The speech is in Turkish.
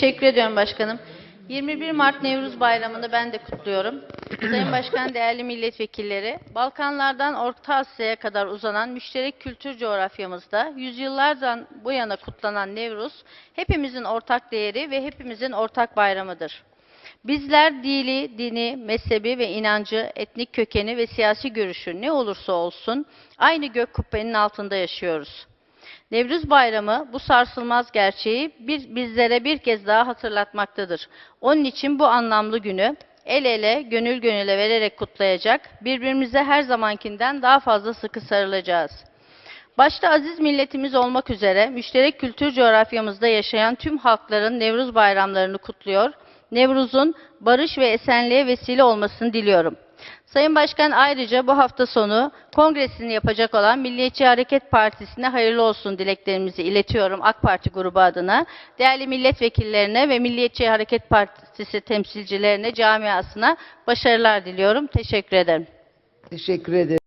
Teşekkür ediyorum başkanım. 21 Mart Nevruz Bayramı'nı ben de kutluyorum. Sayın Başkan, değerli milletvekilleri, Balkanlardan Orta Asya'ya kadar uzanan müşterek kültür coğrafyamızda yüzyıllardan bu yana kutlanan Nevruz, hepimizin ortak değeri ve hepimizin ortak bayramıdır. Bizler dili, dini, mezhebi ve inancı, etnik kökeni ve siyasi görüşü ne olursa olsun aynı gök kubbenin altında yaşıyoruz. Nevruz Bayramı bu sarsılmaz gerçeği bir, bizlere bir kez daha hatırlatmaktadır. Onun için bu anlamlı günü el ele, gönül gönüle vererek kutlayacak, birbirimize her zamankinden daha fazla sıkı sarılacağız. Başta aziz milletimiz olmak üzere müşterek kültür coğrafyamızda yaşayan tüm halkların Nevruz bayramlarını kutluyor. Nevruz'un barış ve esenliğe vesile olmasını diliyorum. Sayın Başkan ayrıca bu hafta sonu kongresini yapacak olan Milliyetçi Hareket Partisi'ne hayırlı olsun dileklerimizi iletiyorum AK Parti grubu adına. Değerli milletvekillerine ve Milliyetçi Hareket Partisi temsilcilerine, camiasına başarılar diliyorum. Teşekkür ederim. Teşekkür ederim.